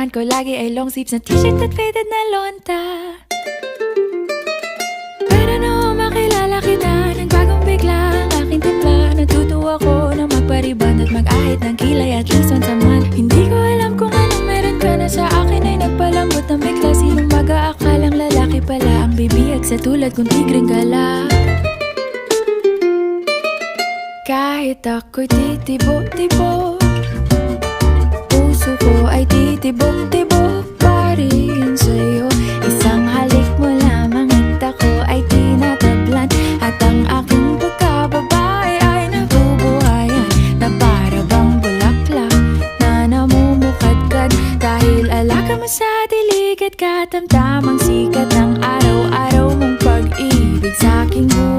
Ang ko lagi ay long sleeves na t-shirt at faded na lonta. Pero noong makilala kita Nagbagong bigla. Ang aking timpla Natutuwa ko na magpariban at mag-ahit ng kilay at least once a month Hindi ko alam kung anong meron ka na sa akin ay nagpalambot ng bigla. Sinong mag-aakalang lalaki pala ang bibiyag sa tulad kong tigreng gala? Kahit ako'y titibo-tibo mo sa dilig at katamtamang sikat ng araw-araw mong pag-ibig. Sa aking buhay